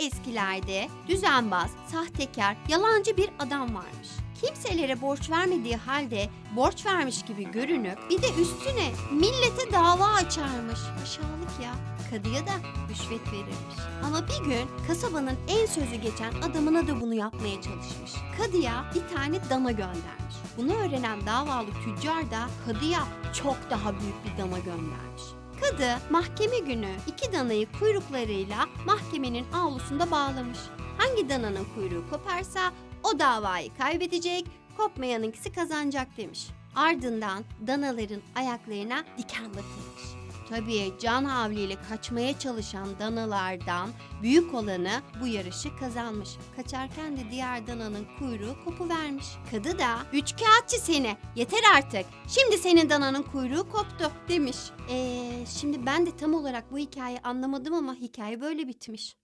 eskilerde düzenbaz, sahtekar, yalancı bir adam varmış. Kimselere borç vermediği halde borç vermiş gibi görünüp bir de üstüne millete dava açarmış. Aşağılık ya. Kadıya da rüşvet verirmiş. Ama bir gün kasabanın en sözü geçen adamına da bunu yapmaya çalışmış. Kadıya bir tane dana göndermiş. Bunu öğrenen davalı tüccar da kadıya çok daha büyük bir dana göndermiş. Kadı mahkeme günü iki danayı kuyruklarıyla mahkemenin avlusunda bağlamış. Hangi dananın kuyruğu koparsa o davayı kaybedecek, kopmayanınkisi kazanacak demiş. Ardından danaların ayaklarına diken batırmış. Tabii can havliyle kaçmaya çalışan danalardan büyük olanı bu yarışı kazanmış. Kaçarken de diğer dananın kuyruğu kopuvermiş. Kadı da üç kağıtçı seni yeter artık şimdi senin dananın kuyruğu koptu demiş. Eee şimdi ben de tam olarak bu hikayeyi anlamadım ama hikaye böyle bitmiş.